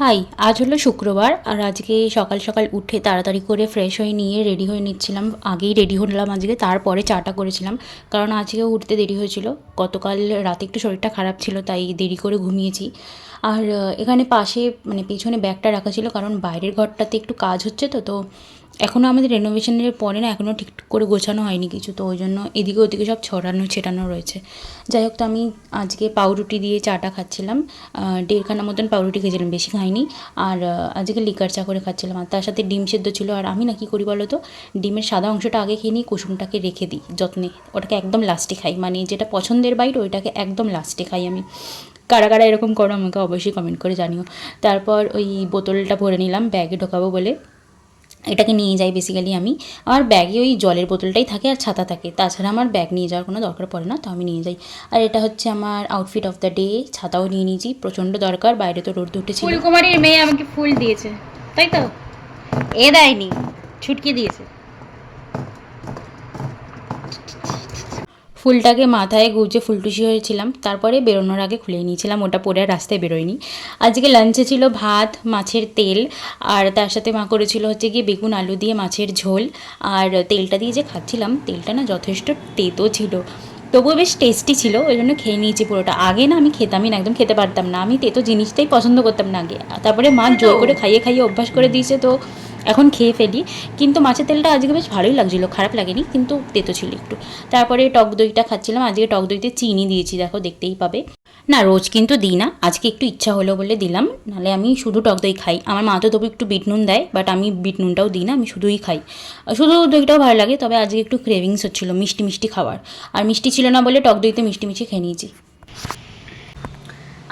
High, আজ হলো শুক্রবার আর আজকে সকাল সকাল উঠে তাড়াতাড়ি করে ফ্রেশ হয়ে নিয়ে রেডি হয়ে নিচ্ছিলাম। আগেই রেডি হলাম আজকে, তারপরে চাটা করেছিলাম। কারণ আজকেও উঠতে দেরি হয়েছিল। গতকাল রাতে একটু শরীরটা খারাপ ছিল, তাই দেরি করে ঘুমিয়েছি। আর এখানে পাশে মানে পিছনে ব্যাগটা রাখা ছিল কারণ বাইরের ঘরটাতে একটু কাজ হচ্ছে তো তো এখনও আমাদের রেনোভেশনের পরে না এখনও ঠিক করে গোছানো হয়নি কিছু, তো ওই জন্য এদিকে ওদিকে সব ছড়ানো, ছেটানো রয়েছে। যাই হোক, তো আমি আজকে পাউরুটি দিয়ে চাটা খাচ্ছিলাম দেড়খানা মতন পাউরুটি খেয়েছিলাম, বেশি খাইনি। আর আজকে লিকার চা করে খাচ্ছিলাম। আর তার সাথে ডিম সেদ্ধ ছিল, আর আমি না কী করি বলো তো, ডিমের সাদা অংশটা আগে খেয়ে নিই, কুসুমটাকে রেখে দিই যত্নে। ওটাকে একদম লাস্টে খাই। মানে যেটা পছন্দের বাইট ওইটাকে একদম লাস্টে খাই আমি। কারা কারা এরকম করো, আমাকে অবশ্যই কমেন্ট করে জানিও। তারপর ওই বোতলটা ভরে নিলাম ব্যাগে ঢোকাবো বলে। এটাকে নিয়ে যাই বেসিক্যালি আমি। আমার ব্যাগে ওই জলের বোতলটাই থাকে আর ছাতা থাকে। তাছাড়া আমার ব্যাগ নিয়ে যাওয়ার কোনো দরকার পড়ে না, তো আমি নিয়ে যাই। আর এটা হচ্ছে আমার আউটফিট অফ দ্য ডে ছাতাও নিয়ে নিয়েছি। প্রচণ্ড দরকার, বাইরে তো রোদ উঠেছিল। ফুলকুমারীর মেয়ে আমাকে ফুল দিয়েছে, তাই তো? এ দেয়নি ছুটকে দিয়েছে। ফুলটাকে মাথায় গুজে ফুলটুসি হয়েছিলাম। তারপরে বেরোনোর আগে খুলে নিয়েছিলাম ওটা পরে রাস্তায় বেরোয়নি। আজকে লাঞ্চে ছিল ভাত মাছের তেল আর তার সাথে মা করেছিল হচ্ছে গিয়ে বেগুন আলু দিয়ে মাছের ঝোল। আর তেলটা দিয়ে যে খাচ্ছিলাম তেলটা না যথেষ্ট তেতো ছিল। তবুও বেশ টেস্টি ছিল ওই জন্য খেয়ে নিয়েছি পুরোটা। আগে না আমি খেতামই না একদম খেতে পারতাম না। আমি তেতো জিনিসটাই পছন্দ করতাম না আগে। তারপরে মা জোর করে খাইয়ে খাইয়ে অভ্যাস করে দিয়েছে তো। এখন খেয়ে ফেলি। কিন্তু মাছের তেলটা আজকে বেশ ভালোই লাগছিল, খারাপ লাগেনি, কিন্তু তেতো ছিল একটু। তারপরে টক দইটা খাচ্ছিলাম, আজকে টক দইতে চিনি দিয়েছি, দেখো দেখতেই পাবে। না, রোজ কিন্তু দিই না, আজকে একটু ইচ্ছা হলো বলে দিলাম নাহলে আমি শুধু টক দই খাই। আমার মা তো তবু একটু বিট নুন দেয় বাট আমি বিট নুনটাও দিই না, আমি শুধুই খাই। শুধু দইটাও ভালো লাগে, তবে আজকে একটু ক্রেভিংস হচ্ছিল, মিষ্টি মিষ্টি খাবার আর মিষ্টি ছিল না বলে টক দইতে মিষ্টি মিষ্টি খেয়ে নিয়েছি।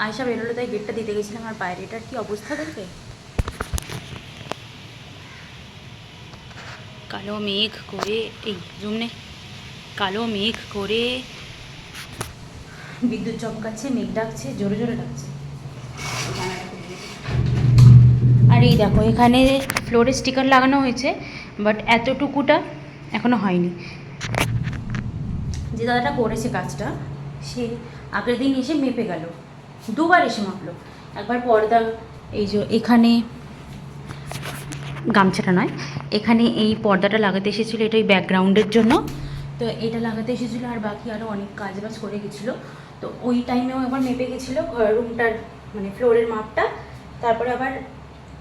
আয়সা বেরোলো, তাই গেটটা দিতে গেছিলাম, আর বাইরেটার কি অবস্থা দেখবে কালো মেঘ করে, এই জুম নে। কালো মেঘ করে। বিদ্যুৎ চমকাচ্ছে, মেঘ ডাকছে, জোরে জোরে ডাকছে। আর এই দেখো, এখানে ফ্লোরে স্টিকার লাগানো হয়েছে বাট এতটুকুটা এখনও হয়নি। যে দাদাটা করেছে কাজটা, সে আগের দিন এসে মেপে গেল। দুবার এসে মাপলো। একবার পর্দা, এই যে এখানে গামছাটা নয়। এখানে এই পর্দাটা লাগাতে এসেছিল, এটা ওই ব্যাকগ্রাউন্ডের জন্য। তো এটা লাগাতে এসেছিল আর বাকি আরও অনেক কাজ বাজ করে গেছিল। তো ওই টাইমেও একবার মেপে গেছিল রুমটার মানে ফ্লোরের মাপটা। তারপরে আবার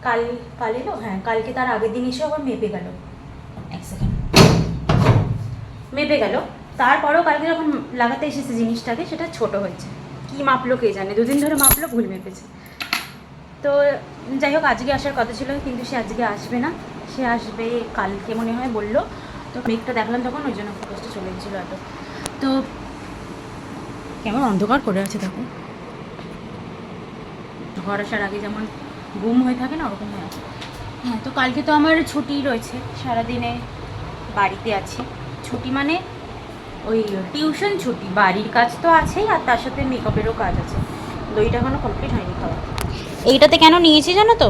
কাল কাল এলো? হ্যাঁ কালকে তার আগের দিন এসে আবার মেপে গেল। এক সেকেন্ড মেপে গেল। তারপরেও কালকে যখন লাগাতে এসেছে জিনিসটাকে, সেটা ছোট হয়েছে। কি মাপলো কে জানে? দুদিন ধরে মাপলো, ভুল মেপেছে। তো যাই হোক আজকে আসার কথা ছিল, কিন্তু সে আজকে আসবে না। সে আসবে কালকে মনে হয় বলল। তো মেঘটা দেখলাম তখন, ওই জন্য ফোকাসটা চলে গেছিল এত। তো কেমন অন্ধকার করে আছে দেখো। ঘর আসার আগে যেমন গুম হয়ে থাকে না, ওরকম হয়ে আছে। হ্যাঁ তো কালকে তো আমার ছুটি রয়েছে, সারাদিনে বাড়িতে আছি। ছুটি মানে ওই টিউশন ছুটি, বাড়ির কাজ তো আছেই, আর তার সাথে মেকআপেরও কাজ আছে। দইটা এখনও কমপ্লিট হয়নি খাওয়া এইটাতে কেন নিয়েছি জানো তো?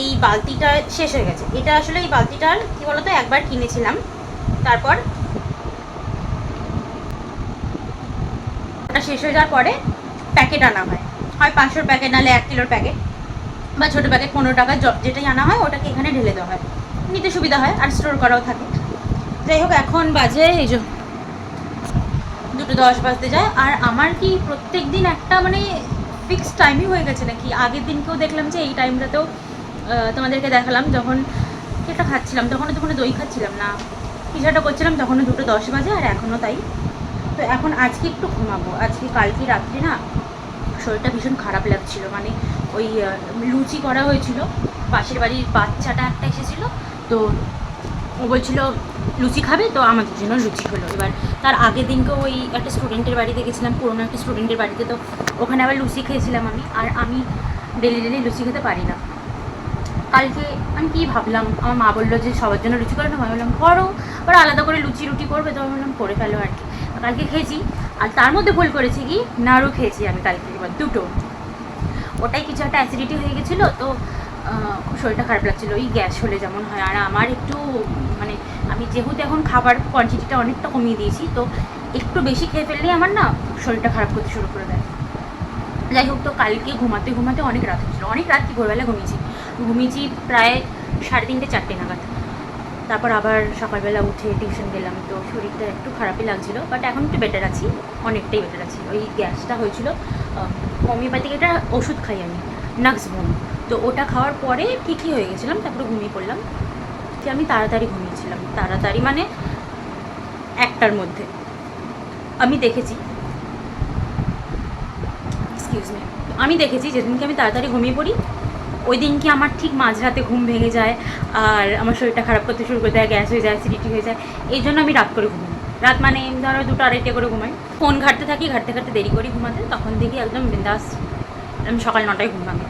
এই বালতিটা শেষ হয়ে গেছে। এটা আসলে এই বালতিটার, কি বলতো, একবার কিনেছিলাম। তারপর শেষ হয়ে যাওয়ার পরে প্যাকেট আনা হয়। হয় পাঁচশোর প্যাকেট, নাহলে এক কিলোর প্যাকেট বা ছোটো প্যাকেট, পনেরো টাকা যেটাই আনা হয়, ওটাকে এখানে ঢেলে দেওয়া হয়। নিতে সুবিধা হয় আর স্টোর করাও থাকে। যাই হোক, এখন বাজে এই যে দুটো দশ বাজতে যায়। আর আমার কি প্রত্যেক দিন একটা মানে ফিক্সড টাইমই হয়ে গেছে নাকি? আগের দিনকেও দেখলাম যে এই টাইমটাতেও তোমাদেরকে দেখালাম যখন কি একটা খাচ্ছিলাম, তখনও তখন দই খাচ্ছিলাম না। একটা করছিলাম, তখনও দুটো দশ বাজে আর এখনও তাই। তো এখন আজকে একটু ঘুমাবো। আজকে কালকে রাত্রে না শরীরটা ভীষণ খারাপ লাগছিল। মানে ওই লুচি করা হয়েছিল। পাশের বাড়ির বাচ্চাটা একটা এসেছিল। তো ও বলছিল লুচি খাবে, তো আমাদের জন্য লুচি হলো। এবার তার আগের দিনকে ওই একটা স্টুডেন্টের বাড়িতে গেছিলাম, পুরোনো একটা স্টুডেন্টের বাড়িতে, তো ওখানে আবার লুচি খেয়েছিলাম আমি, আর আমি ডেলি ডেলি লুচি খেতে পারি না। কালকে আমি কী ভাবলাম, আমার মা বলল যে সবার জন্য লুচি করে না, আমি বললাম, করো। ওরা আলাদা করে লুচি রুটি করবে, তো আমি বললাম, করে ফেলো আর কি। কালকে খেয়েছি, আর তার মধ্যে ভুল করেছি কি, নাড়ু খেয়েছি আমি কালকে, এবার দুটো। ওটাই কিছু একটা অ্যাসিডিটি হয়ে গেছিল, তো শরীরটা খারাপ লাগছিল ওই গ্যাস হলে যেমন হয়। আর আমার একটু মানে আমি যেহেতু এখন খাবার কোয়ান্টিটিটা অনেকটা কমিয়ে দিয়েছি, তো একটু বেশি খেয়ে ফেললেই আমার না শরীরটা খারাপ করতে শুরু করে দেয়। যাই হোক, তো কালকে ঘুমাতে ঘুমাতে অনেক রাত হয়েছিল। অনেক রাত কি ভোরবেলা ঘুমিয়েছি। ঘুমিয়েছি প্রায় সাড়ে তিনটে, চারটে নাগাদ। তারপর আবার সকালবেলা উঠে টিউশন গেলাম, তো শরীরটা একটু খারাপই লাগছিল বাট এখন একটু বেটার আছি, অনেকটাই বেটার আছি। ওই গ্যাসটা হয়েছিল হোমিওপ্যাথিক এটা ওষুধ খাই আমি নাক্স বোম তো ওটা খাওয়ার পরে ঠিকই হয়ে গেছিলাম? তারপরে ঘুমিয়ে পড়লাম। কি আমি তাড়াতাড়ি ঘুমিয়েছিলাম। তাড়াতাড়ি মানে একটার মধ্যে। আমি দেখেছি। এক্সকিউজ মি আমি দেখেছি যেদিনকে আমি তাড়াতাড়ি ঘুমিয়ে পড়ি ওই দিনকে আমার ঠিক মাঝরাতে ঘুম ভেঙে যায় আর আমার শরীরটা খারাপ করতে শুরু করে দেয়, গ্যাস হয়ে যায় অ্যাসিডিটি হয়ে যায়। এই জন্য আমি রাত করে ঘুমাই। রাত মানে ধরো দুটো আড়াইটে করে ঘুমাই। ফোন ঘাটতে থাকি, ঘাটতে ঘাটতে দেরি করি ঘুমাতে। তখন দেখি একদম বিন্দাস। আমি সকাল নটায় ঘুম ভাঙে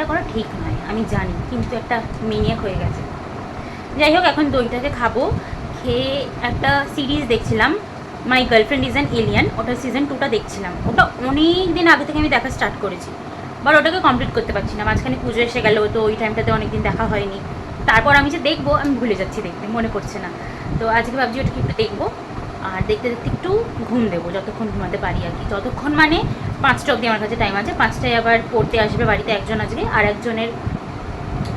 এটা করা ঠিক নয়, আমি জানি, কিন্তু একটা মেনিয়াক হয়ে গেছে। যাই হোক, এখন দইটাকে খাব। খেয়ে একটা সিরিজ দেখছিলাম my girlfriend is an alien ওটা সিজন টুটা দেখছিলাম। ওটা অনেক দিন আগে থেকে আমি দেখা স্টার্ট করেছি বাট ওটাকে কমপ্লিট করতে পারছি না। মাঝখানে পুজো এসে গেল, তো ওই টাইমটাতে অনেক দিন দেখা হয়নি। তারপর আমি যে দেখব, আমি ভুলে যাচ্ছি দেখতে, মনে পড়ছে না। তো আজকে ভাবছি ওটাকে একটু দেখব। আর দেখতে দেখতে একটু ঘুম দেবো যতক্ষণ ঘুমাতে পারি আর কি। যতক্ষণ মানে পাঁচটা অবধি আমার কাছে টাইম আছে পাঁচটায় আবার পড়তে আসবে বাড়িতে একজন আজকে আর একজনের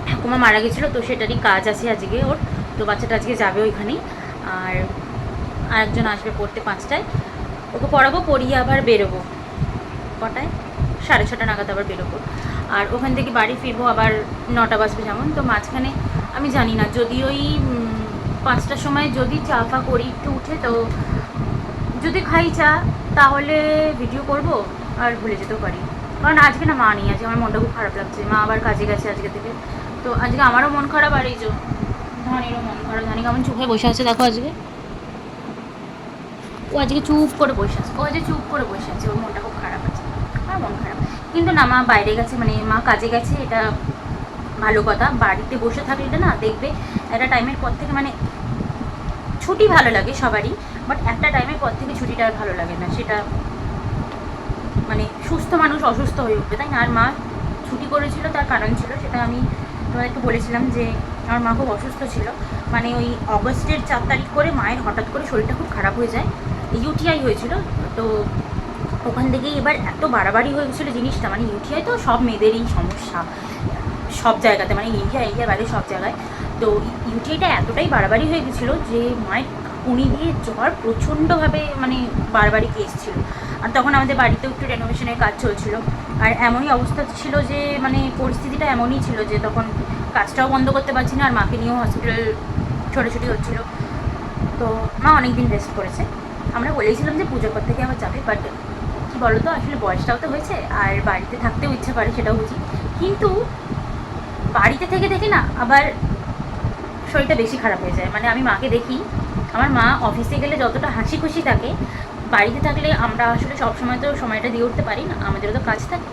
ঠাকুমা মারা গেছিল তো সেটারই কাজ আছে আজকে ওর তো বাচ্চাটা আজকে যাবে ওইখানেই। আর আরেকজন আসবে পড়তে পাঁচটায়। ওকে পড়াবো পড়িয়ে আবার বেরোবো। কটায়? সাড়ে ছটা নাগাদ আবার বেরোবো। আর ওখান থেকে বাড়ি ফিরবো আবার নটা বাজবে যেমন তো মাঝখানে আমি জানি না যদি ওই উম, পাঁচটার সময় যদি চা ফা করি, একটু উঠে, তো যদি খাই চা, তাহলে ভিডিও করব আর ভুলে যেতেও পারি। কারণ আজকে না মা নেই, আজকে আমার মনটা খুব খারাপ লাগছে। মা আবার কাজে গেছে আজকে থেকে। তো আজকে আমারও মন খারাপ আর এই যে ধানিরও মন খারাপ। ধানি কেমন চোখে বসে আছে দেখো আজকে। ও আজকে চুপ করে বসে আছে। ও আজকে চুপ করে বসে আছে। ওর মনটা খুব খারাপ আছে। আমার মন খারাপ। কিন্তু না মা বাইরে গেছে মানে মা কাজে গেছে, এটা ভালো কথা। বাড়িতে বসে থাকলে না দেখবে একটা টাইমের পর থেকে মানে ছুটি ভালো লাগে সবারই বাট একটা টাইমের পর থেকে ছুটিটা আর ভালো লাগে না। সেটা মানে সুস্থ মানুষ অসুস্থ হয়ে উঠবে, তাই না? আর মা ছুটি করেছিল, তার কারণ ছিল সেটা আমি তোমাদেরকে বলেছিলাম যে আমার মা খুব অসুস্থ ছিল। মানে ওই অগস্টের চার তারিখ করে মায়ের হঠাৎ করে শরীরটা খুব খারাপ হয়ে যায়। ইউটিআই হয়েছিল, তো ওখান থেকেই এবার এত বাড়াবাড়ি হয়ে গেছিল জিনিসটা। মানে ইউটিআই তো সব মেয়েদেরই সমস্যা। সব জায়গাতে মানে ইন্ডিয়া ইন্ডিয়া বাইরে সব জায়গায়। তো ইউটিআইটা এতটাই বাড়াবাড়ি হয়ে গেছিল যে, মায়ের উনি দিয়ে জ্বর প্রচণ্ডভাবে মানে বারবারই কেস ছিল। আর তখন আমাদের বাড়িতেও একটু রেনোভেশনের কাজ চলছিল। আর এমনই অবস্থা ছিল যে মানে পরিস্থিতিটা এমনই ছিল যে, তখন কাজটাও বন্ধ করতে পারছি না, আর মাকে নিয়েও হসপিটাল ছোটাছুটি হচ্ছিল। তো মা অনেক দিন রেস্ট করেছে। আমরা বলেছিলাম যে, পুজোর পর থেকে আবার যাবে বাট কী বলো তো আসলে বয়সটাও তো হয়েছে, আর বাড়িতে থাকতেও ইচ্ছে করে, সেটাও বুঝি। কিন্তু বাড়িতে থেকে থেকে না, আবার শরীরটা বেশি খারাপ হয়ে যায়। মানে আমি মাকে দেখি, আমার মা অফিসে গেলে যতটা হাসি খুশি থাকে, বাড়িতে থাকলে আমরা আসলে সবসময় তো সময়টা দিয়ে উঠতে পারি না, আমাদেরও তো কাজ থাকে।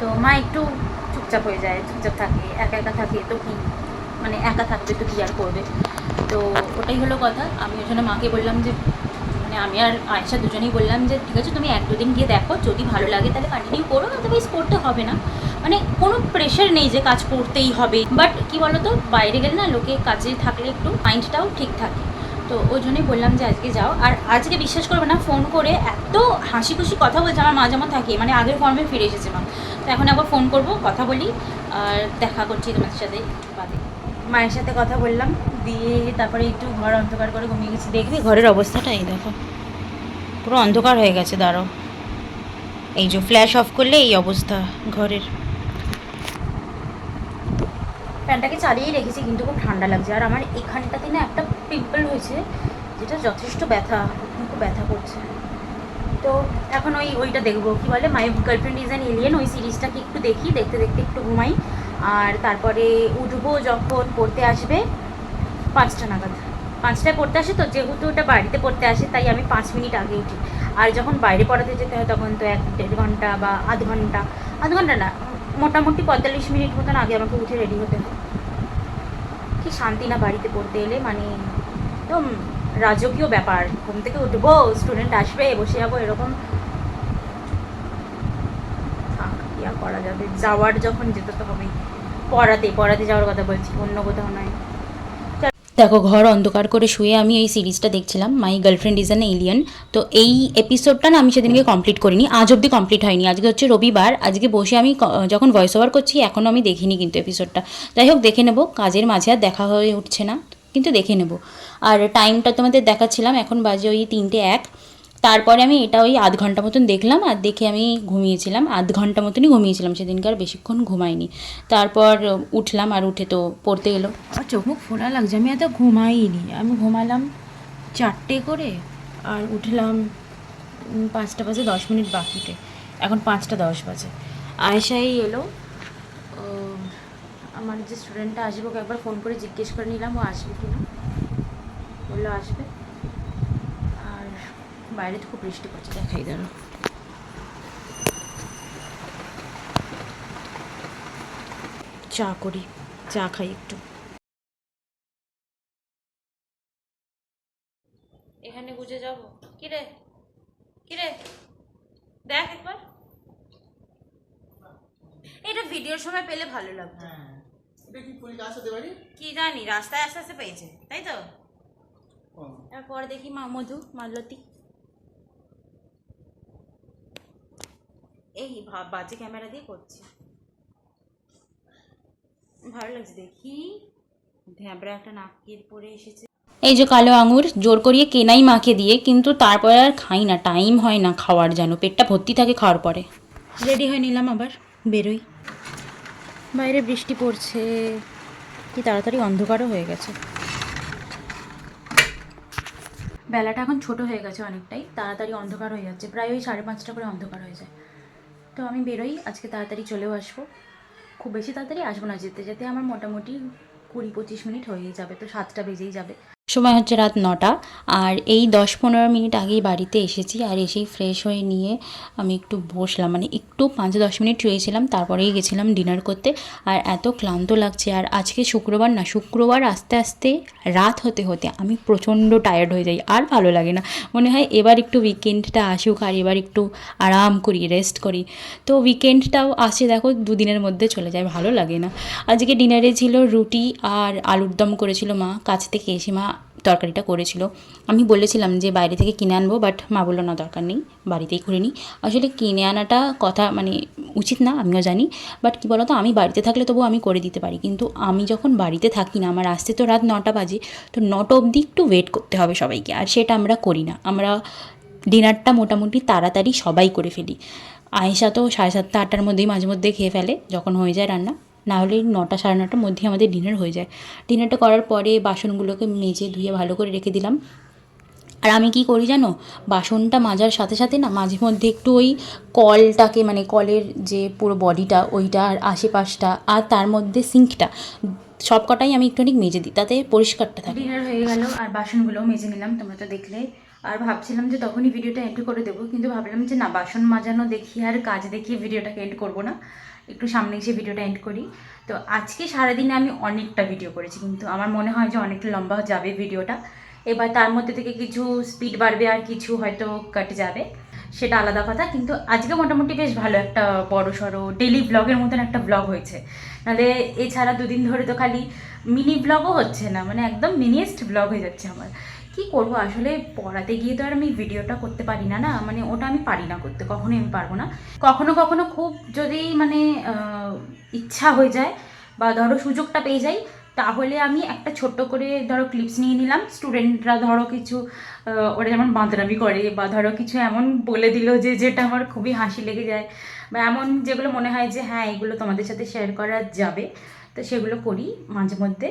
তো মা একটু চুপচাপ হয়ে যায়, চুপচাপ থাকে, একা একা থাকে, তো কি? মানে একা থাকবে তো কী আর করবে? তো ওটাই হলো কথা। আমি ওই জন্য মাকে বললাম যে আমি আর আয়েশা দুজনেই বললাম যে, ঠিক আছে, তুমি এক দুদিন গিয়ে দেখো, যদি ভালো লাগে তাহলে কন্টিনিউ করো আদারওয়াইজ করতে হবে না। মানে কোনো প্রেশার নেই যে কাজ করতেই হবে। বাট কি বলতো, বাইরে গেলে না লোকে কাজে থাকলে একটু মাইন্ডটাও ঠিক থাকে। তো ওই জন্যই বললাম যে, আজকে যাও। আর আজকে বিশ্বাস করবে না ফোন করে এত হাসি খুশি কথা বলছে, আমার মা যেমন থাকে মানে আগের ফর্মে ফিরে এসেছে মা তো এখন একবার ফোন করব, কথা বলি, আর দেখা করছি তোমাদের সাথে বাদে। মায়ের সাথে কথা বললাম, দিয়ে তারপরে একটু ঘর অন্ধকার করে ঘুমিয়ে গেছি। দেখবি ঘরের অবস্থাটা এই দেখো। পুরো অন্ধকার হয়ে গেছে দাঁড়ো এই যে ফ্ল্যাশ অফ করলে এই অবস্থা ঘরের। ফ্যানটাকে চালিয়েই রেখেছি, কিন্তু খুব ঠান্ডা লাগছে। আর আমার এখানটাতে না একটা পিম্পল হয়েছে, যেটা যথেষ্ট ব্যথা, খুব ব্যথা করছে। তো এখন ওই ওইটা দেখব। কি বলে my girlfriend is an alien ওই সিরিজটাকে একটু দেখি, দেখতে দেখতে একটু ঘুমাই। আর তারপরে উঠবো যখন পড়তে আসবে পাঁচটা নাগাদ। পাঁচটায় পড়তে আসে তো, যেহেতু ওটা বাড়িতে পড়তে আসে, তাই আমি পাঁচ মিনিট আগে উঠি। আর যখন বাইরে পড়াতে যেতে হয় তখন তো এক দেড় ঘণ্টা বা আধ ঘণ্টা আধ ঘণ্টা না, মোটামুটি পঁয়তাল্লিশ মিনিট মতন আগে আমাকে উঠে রেডি হতে হয়। কি শান্তি না বাড়িতে পড়তে এলে মানে একদম রাজকীয় ব্যাপার। ঘুম থেকে উঠবো স্টুডেন্ট আসবে, বসে যাব, এরকম থাক, কি আর করা যাবে। যাওয়ার যখন যেতে তো হবেই। পড়াতে পড়াতে যাওয়ার কথা বলছি, অন্য কোথাও নয়। দেখো, ঘর অন্ধকার করে শুয়ে আমি এই সিরিজটা দেখছিলাম my girlfriend is an alien তো এই এপিসোডটা না আমি সেদিনকে কমপ্লিট করিনি, আজ অবধি কমপ্লিট হয়নি। আজকে হচ্ছে রবিবার, আজকে বসে আমি যখন ভয়েস ওভার করছি এখনও আমি দেখিনি কিন্তু এপিসোডটা যাই হোক, দেখে নেব, কাজের মাঝে আর দেখা হয়ে উঠছে না, কিন্তু দেখে নেব। আর টাইমটা তোমাদের দেখাচ্ছিলাম, এখন বাজে ওই তিনটে এক। তারপরে আমি এটা ওই আধ ঘণ্টা মতন দেখলাম, আর দেখে আমি ঘুমিয়েছিলাম। আধ ঘণ্টা মতনই ঘুমিয়েছিলাম সেদিনকে আর বেশিক্ষণ ঘুমাইনি। তারপর উঠলাম, আর উঠে তো পড়তে এলো চোখ মুখ ফোলা লাগছে, আমি এত ঘুমাইনি। আমি ঘুমালাম চারটে করে, আর উঠলাম পাঁচটা বাজে দশ মিনিট বাকিতে। এখন পাঁচটা দশ বাজে। আয়েশাই এলো আমার যে স্টুডেন্টটা আসবে, ওকে একবার ফোন করে জিজ্ঞেস করে নিলাম, ও আসবে কি না বলল আসবে। বাইরে তো খুব বৃষ্টি পড়ছে দেখাই দাঁড়ো চা করি চা খাই একটু। এখানে বুঝে যাব। কিরে? কিরে? দেখ একবার। এটা ভিডিওর সময় পেলে ভালো লাগতো। হ্যাঁ। এটা কি পারি? কি জানি রাস্তায় আস্তে আস্তে পেয়েছে তাই তো? ও। তারপর দেখি মা মধু মালতী। এই বাজে ক্যামেরা দিয়ে করছি। ভালো লাগছে দেখি। ধ্যাবড়া একটা নাকের পরে এসেছে। এই যে কালো আঙুর জোর করিয়ে কেনাই মাকে দিয়ে কিন্তু তারপরে আর খাই না টাইম হয় না খাওয়ার যেন পেটটা ভর্তি থাকে খাওয়ার পরে। রেডি হয়ে নিলাম আবার বেরোই। বাইরে বৃষ্টি পড়ছে কি তাড়াতাড়ি অন্ধকারও হয়ে গেছে। বেলাটা এখন ছোট হয়ে গেছে অনেকটাই তাড়াতাড়ি অন্ধকার হয়ে যাচ্ছে প্রায় ওই সাড়ে পাঁচটা করে অন্ধকার হয়ে যায়। তো আমি বেরোই, আজকে তাড়াতাড়ি চলেও আসব। খুব বেশি তাড়াতাড়ি আসব না, যেতে যেতে আমার মোটামুটি কুড়ি পঁচিশ মিনিট হয়েই যাবে, তো সাতটা বেজেই যাবে। সময় হচ্ছে রাত নটা। আর এই দশ পনেরো মিনিট আগেই বাড়িতে এসেছি আর এসেই ফ্রেশ হয়ে নিয়ে আমি একটু বসলাম। মানে একটু পাঁচ দশ মিনিট শুয়েছিলাম, তারপরেই গেছিলাম ডিনার করতে। আর এত ক্লান্ত লাগছে। আর আজকে শুক্রবার না, শুক্রবার আস্তে আস্তে রাত হতে হতে আমি প্রচণ্ড টায়ার্ড হয়ে যাই। আর ভালো লাগে না। মনে হয় এবার একটু উইকেন্ডটা আসুক আর এবার একটু আরাম করি রেস্ট করি। তো উইকেন্ডটাও আসে দেখো, দুদিনের মধ্যে চলে যায়, ভালো লাগে না। আজকে ডিনারে ছিল রুটি আর আলুর দম করেছিল মা। কাছ থেকে এসে মা তরকারিটা করেছিল। আমি বলেছিলাম যে বাইরে থেকে কিনে আনব বাট মা বলল, না, দরকার নেই, বাড়িতেই করে নিই আসলে কিনে আনাটা কথা মানে উচিত না, আমিও জানি বাট কী বলতো, আমি বাড়িতে থাকলে তবু আমি করে দিতে পারি। কিন্তু আমি যখন বাড়িতে থাকি না, আমার আসতে তো রাত নটা বাজে, তো নটা অবধি একটু ওয়েট করতে হবে সবাইকে, আর সেটা আমরা করি না। আমরা ডিনারটা মোটামুটি তাড়াতাড়ি সবাই করে ফেলি। আয়েশা তো সাড়ে সাতটা, আটটার মধ্যেই মাঝে মধ্যে খেয়ে ফেলে, যখন হয়ে যায় রান্না। না হলে নটা সাড়ে নটার মধ্যেই আমাদের ডিনার হয়ে যায়। ডিনারটা করার পরে বাসনগুলোকে মেজে ধুয়ে ভালো করে রেখে দিলাম। আর আমি কি করি জানো? বাসনটা মাজার সাথে সাথে না মাঝে মধ্যে একটু ওই কলটাকে মানে কলের যে পুরো বডিটা ওইটা আর আশেপাশটা আর তার মধ্যে সিঙ্কটা সব কটাই আমি একটুখানি মেজে দিই, তাতে পরিষ্কারটা থাকে। ডিনার হয়ে গেল আর বাসনগুলোও মেজে নিলাম তোমরা তো দেখলে। আর ভাবছিলাম যে তখনই ভিডিওটা এন্ড করে দেবো, কিন্তু ভাবলাম যে না, বাসন মাজানো দেখি আর কাজ দেখিয়ে ভিডিওটাকে এন্ড করব না। একটু সামনে এসে ভিডিওটা এন্ড করি। তো আজকে সারাদিনে আমি অনেকটা ভিডিও করেছি, কিন্তু আমার মনে হয় যে অনেকটা লম্বা যাবে ভিডিওটা। এবার তার মধ্যে থেকে কিছু স্পিড বাড়বে আর কিছু হয়তো কাটে যাবে, সেটা আলাদা কথা। কিন্তু আজকে মোটামুটি বেশ ভালো একটা বড় সড়ো ডেলি ব্লগের মতন একটা ব্লগ হয়েছে। নাহলে এছাড়া দুদিন ধরে তো খালি মিনি ব্লগও হচ্ছে না মানে একদম মিনিয়েস্ট ব্লগ হয়ে যাচ্ছে আমার। কি করব? আসলে পড়াতে গিয়ে তো আর আমি ভিডিওটা করতে পারি না না? মানে ওটা আমি পারি না করতে কখনো আমি পারব না। কখনো কখনো খুব যদি মানে ইচ্ছা হয়ে যায় বা ধরো সুযোগটা পেয়ে যাই, তাহলে আমি একটা ছোট্ট করে ধরো ক্লিপস নিয়ে নিলাম। স্টুডেন্টরা ধরো কিছু ওরা যেমন বাঁদরামি করে বা ধরো কিছু এমন বলে দিল যে, যেটা আমার খুবই হাসি লেগে যায় বা এমন যেগুলো মনে হয় যে হ্যাঁ এগুলো তোমাদের সাথে শেয়ার করা যাবে। তো সেগুলো করি মাঝে মধ্যে।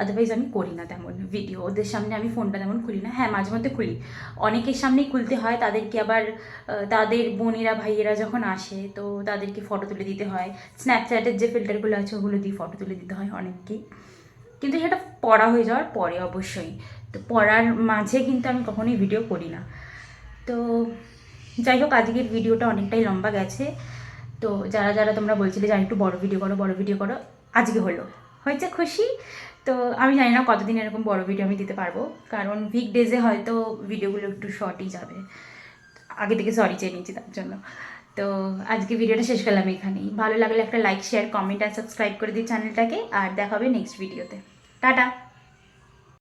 আদারওয়াইজ আমি করি না তেমন ভিডিও ওদের সামনে আমি ফোনটা তেমন খুলি না। হ্যাঁ মাঝে মধ্যে খুলি। অনেকের সামনেই খুলতে হয়, তাদেরকে আবার তাদের বোনেরা, ভাইয়েরা যখন আসে, তো তাদেরকে ফটো তুলে দিতে হয়। স্ন্যাপচ্যাটের যে ফিল্টারগুলো আছে, ওগুলো দিয়ে ফটো তুলে দিতে হয় অনেককেই। কিন্তু সেটা পড়া হয়ে যাওয়ার পরে অবশ্যই। তো পড়ার মাঝে কিন্তু আমি কখনোই ভিডিও করি না। তো যাই হোক, আজকের ভিডিওটা অনেকটাই লম্বা গেছে। তো যারা যারা তোমরা বলছিলে যে একটু বড় ভিডিও করো, বড় ভিডিও করো আজকে হলো। হয়েছে খুশি? তো আমি জানি না কতদিন এরকম বড় ভিডিও আমি দিতে পারব। কারণ উইক ডেজে হয়তো ভিডিওগুলো একটু শর্টই যাবে। আগে থেকে সরি চেয়ে নিয়েছি তার জন্য। তো আজকে ভিডিওটা শেষ করলাম এখানেই। ভালো লাগলে একটা লাইক শেয়ার কমেন্ট আর সাবস্ক্রাইব করে দিই চ্যানেলটাকে আর দেখা হবে নেক্সট ভিডিওতে টাটা!